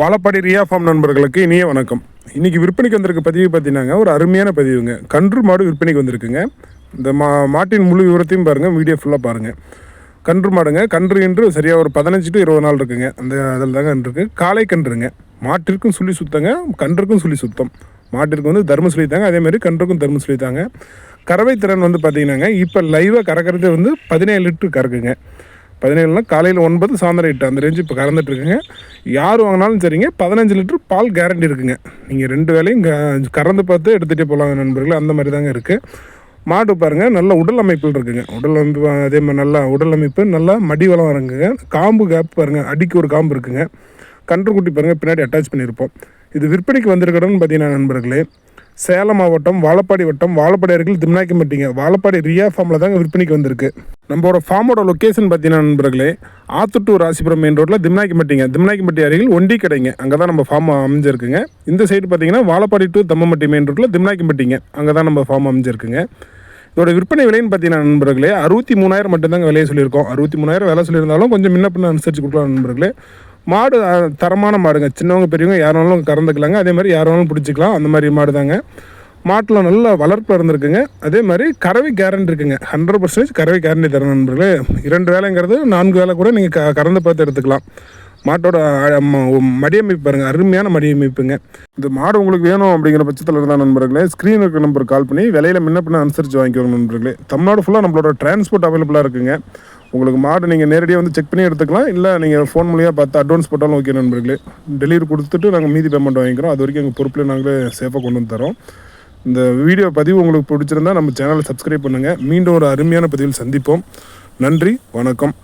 Vazhapadi Riya form நண்பர்களுக்கு இனிய வணக்கம். இன்றைக்கி விற்பனைக்கு வந்திருக்க பதிவு பார்த்தீங்கன்னா ஒரு அருமையான பதிவுங்க. கன்று மாடு விற்பனைக்கு வந்திருக்குங்க. இந்த மா மாட்டின் முழு விவரத்தையும் பாருங்கள் வீடியோ ஃபுல்லாக பாருங்கள் கன்று மாடுங்க. கன்று என்று சரியாக ஒரு பதினஞ்சு டு இருபது நாள் இருக்குங்க. அந்த அதில் தாங்க இருக்குது காலை கன்றுங்க. மாட்டிற்கும் சுழி சுத்தங்க. கன்றுக்கும் சுழி சுத்தம். மாட்டிற்கு வந்து தர்ம சொல்லி தாங்க. அதேமாதிரி கன்றுக்கும் தர்ம சொல்லித்தாங்க கறவை திறன் வந்து பார்த்தீங்கன்னாங்க இப்போ லைவாக கறக்கிறது வந்து பதினேழு லிட்டர் கறக்குங்க. பதினேழுனா காலையில் ஒன்பது சாயந்தரம் எட்டு. அந்த ரேஞ்சு இப்போ கறந்துட்டுருக்குங்க யார் வாங்கினாலும் சரிங்க பதினஞ்சு லிட்டர் பால் கேரண்டி இருக்குங்க. நீங்கள் ரெண்டு வேலையும் கறந்து பார்த்து எடுத்துகிட்டே போகலாங்க நண்பர்களே அந்த மாதிரி தாங்க இருக்குது மாடு பாருங்கள் நல்ல உடல் அமைப்பில் இருக்குங்க. உடல் அமைப்பு அதே மாதிரி நல்லா உடல் அமைப்பு நல்லா மடி வளம் இருக்குங்க. காம்பு கேப் பாருங்கள் அடிக்கு ஒரு காம்பு இருக்குங்க. கன்றுக்குட்டி பாருங்கள் பின்னாடி அட்டாச் பண்ணியிருப்போம். இது விற்பனைக்கு வந்திருக்கிறோன்னு பார்த்தீங்கன்னா நண்பர்களே சேலம் மாவட்டம் வாழப்பாடி வட்டம் வாழப்பாடி அருகில் திம்னாக்கிம்பட்டிங்க வாழப்பாடி ரியா ஃபார்மில் தாங்க விற்பனைக்கு வந்திருக்கு. நம்மளோட ஃபார்மோட லொக்கேஷன் பார்த்தீங்கன்னா நண்பர்களே ஆத்துட்டூர் ராசிபுரம் மெயின் ரோட்டில் திம்னாக்கிம்பட்டிங்க திம்னாக்கிம்பட்டி அருகில் ஒண்டி கடைங்க. அங்கே தான் நம்ம ஃபார்ம் அமைஞ்சிருக்குங்க. இந்த சைடு பார்த்தீங்கன்னா வாழப்பாடி டு தம்மம்பட்டி மெயின் ரோட்டில் திம்னாக்கிம்பட்டிங்க அங்கே தான் நம்ம ஃபார்ம் அமைஞ்சிருக்குங்க. இதோட விற்பனை விலைன்னு பார்த்தீங்கன்னா நண்பர்களே அறுபத்தி மூணாயிரம் மட்டும்தாங்க விலையை சொல்லியிருக்கோம். அறுபத்தி மூணாயிரம் விலை சொல்லியிருந்தாலும் கொஞ்சம் முன்ன பின்ன அனுசரித்து கொடுக்கலாம் நண்பர்களே. மாடு தரமான மாடுங்க. சின்னவங்க பெரியவங்க யாராலும் வேணாலும் கறந்துக்கலாங்க. அதே மாதிரி யாராலும் பிடிச்சிக்கலாம். அந்த மாதிரி மாடு தாங்க மாட்டில் நல்ல வளர்ப்பு இருந்திருக்குங்க. அதே மாதிரி கறவை கேரண்டி இருக்குங்க. ஹண்ட்ரட் பர்சன்டேஜ் கறவை கேரண்டி தரணும் நண்பர்களே. இரண்டு வேலைங்கிறது நான்கு வேலை கூட நீங்கள் க கறந்து பார்த்து எடுத்துக்கலாம். மாட்டோட மடியமைப்பு பாருங்கள் அருமையான மடியமைப்புங்க. இந்த மாடு உங்களுக்கு வேணும் அப்படிங்கிற பட்சத்தில் இருந்தால் நண்பர்களே ஸ்க்ரீன் இருக்கிற நம்பர் கால் பண்ணி விலையில முன்ன பின்ன அனுசரித்து வாங்கிக்கோங்க நண்பர்களே. தமிழ்நாடு ஃபுல்லாக நம்மளோட டிரான்ஸ்போர்ட் அவைலபிளாக இருக்குங்க. உங்களுக்கு மாடு நீங்கள் நேரடியாக வந்து செக் பண்ணி எடுத்துக்கலாம். இல்லை நீங்கள் ஃபோன் மூலியமாக பார்த்து அட்வான்ஸ் போட்டாலும் ஓகே நண்பர்களே. டெலிவரி கொடுத்துட்டு நாங்கள் மீதி பேமெண்ட் வாங்கிக்கிறோம். அது வரைக்கும் எங்கள் பொறுப்பில் நாங்களே சேஃபாக கொண்டு வந்து தரோம். இந்த வீடியோ பதிவு உங்களுக்கு பிடிச்சிருந்தா நம்ம சேனலை சப்ஸ்கிரைப் பண்ணுங்கள் மீண்டும் ஒரு அருமையான பதிவில் சந்திப்போம். நன்றி வணக்கம்.